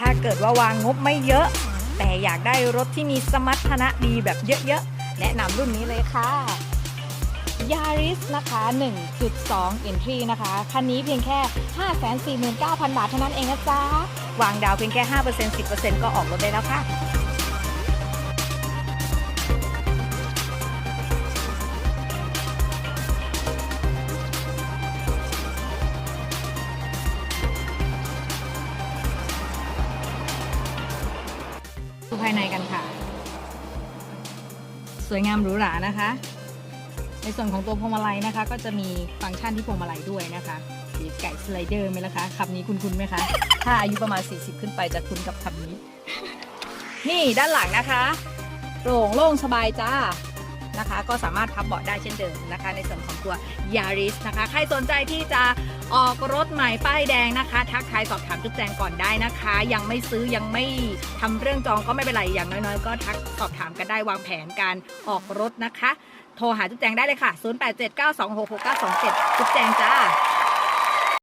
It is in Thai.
ถ้าเกิดว่าวางงบไม่เยอะ แต่อยากได้รถที่มีสมรรถนะดีแบบเยอะๆ แนะนำรุ่นนี้เลยค่ะ Yaris นะคะ 1.2 Entry นะคะ คันนี้เพียงแค่ 549,000 บาทเท่านั้นเองนะจ๊ะ วางดาวเพียงแค่ 5% 10%ก็ออกรถได้แล้วค่ะ ดูภายในกันค่ะ สวยงามหรูหรานะคะ ในส่วนของตัวพวงมาลัยนะคะ ก็จะมีฟังก์ชันที่พวงมาลัยด้วยนะคะสีไก่สไลเดอร์ไหมล่ะคะคำนี้คุณคุณไหมคะ ถ้าอายุประมาณ 40 ขึ้นไปจะคุ้นกับคำนี้ นี่ด้านหลังนะคะโปร่งโล่งสบายจ้า นะคะ ก็สามารถพับเบาะได้เช่นเดิมนะคะ ในส่วนของตัวยาริสนะคะ ใครสนใจที่จะออกรถใหม่ป้ายแดงนะคะ ทักทายสอบถามจุ๊บแจงก่อนได้นะคะ ยังไม่ซื้อยังไม่ทำเรื่องจองก็ไม่เป็นไรอย่างน้อยๆ ก็ทักสอบถามกันได้วางแผนการออกรถนะคะ โทรหาจุ๊บแจงได้เลยค่ะ 0879266927 จุ๊บแจงจ้า